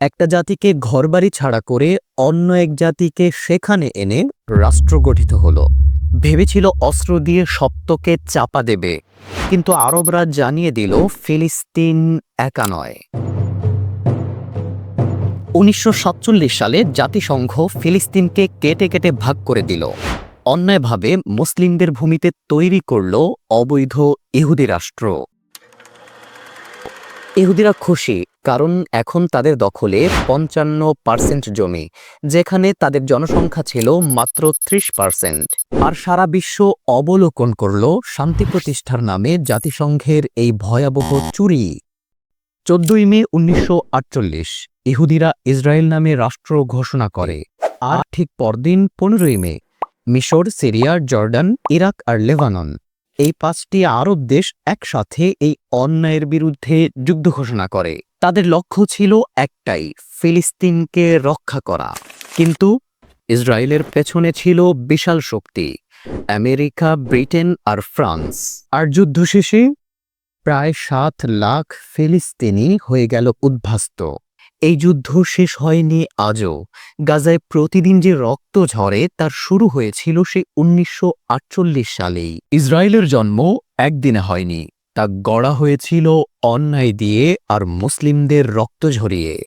একটা জাতিকে ঘরবাড়ি ছাড়া করে অন্য এক জাতিকে সেখানে এনে রাষ্ট্র গঠিত হলো। ভেবেছিল অস্ত্র দিয়ে সত্যকে চাপা দেবে। কিন্তু আরবরা জানিয়ে দিল, ফিলিস্তিন একা নয়। উনিশশো সালে জাতিসংঘ ফিলিস্তিনকে কেটে কেটে ভাগ করে দিল। অন্যায়ভাবে মুসলিমদের ভূমিতে তৈরি করল অবৈধ ইহুদি রাষ্ট্র। ইহুদিরা খুশি কারণ এখন তাদের দখলে পঞ্চান্ন পার্সেন্ট জমি, যেখানে তাদের জনসংখ্যা ছিল মাত্র ত্রিশ পার্সেন্ট। আর সারা বিশ্ব অবলোকন করল শান্তি প্রতিষ্ঠার নামে জাতিসংঘের এই ভয়াবহ চুরি। চোদ্দই মে উনিশশো আটচল্লিশ, ইহুদিরা ইসরায়েল নামে রাষ্ট্র ঘোষণা করে। আর ঠিক পরদিন পনেরোই মে, মিশর, সিরিয়া, জর্ডান, ইরাক আর লেবানন। এই পাঁচটি আরব দেশ একসাথে এই অন্যায়ের বিরুদ্ধে যুদ্ধ ঘোষণা করে। তাদের লক্ষ্য ছিল একটাই, ফিলিস্তিনকে রক্ষা করা। কিন্তু ইসরায়েলের পেছনে ছিল বিশাল শক্তি, আমেরিকা, ব্রিটেন আর ফ্রান্স। আর যুদ্ধ শেষে প্রায় সাত লাখ ফিলিস্তিনি হয়ে গেল উদ্ভাস্ত। এই যুদ্ধ শেষ হয়নি আজও। গাজায় প্রতিদিন যে রক্ত ঝরে তার শুরু হয়েছিল সে উনিশশো আটচল্লিশ সালেই। ইসরায়েলের জন্ম একদিনে হয়নি, তা গড়া হয়েছিল অন্যায় দিয়ে আর মুসলিমদের রক্ত ঝরিয়ে।